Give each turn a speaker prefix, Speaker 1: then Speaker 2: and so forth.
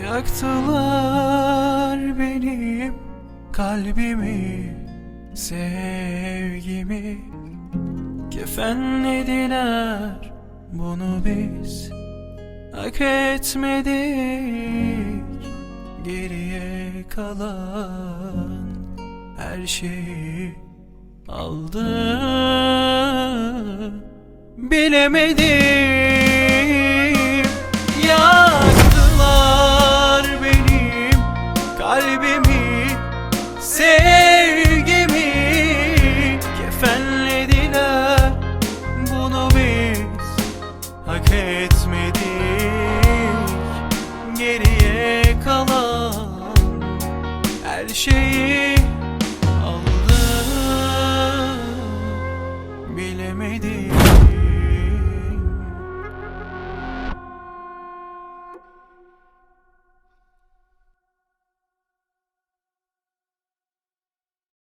Speaker 1: Yaktılar benim kalbimi Sevgimi. Kefenlediler bunu biz Hak etmedik. Geriye kalan Her şeyi aldı. Bilemedim kalbimi Sevgimi Kefenlediler. Bunu biz Hak etmedik. Geriye kalan Her şeyi Aldı Bilemedik.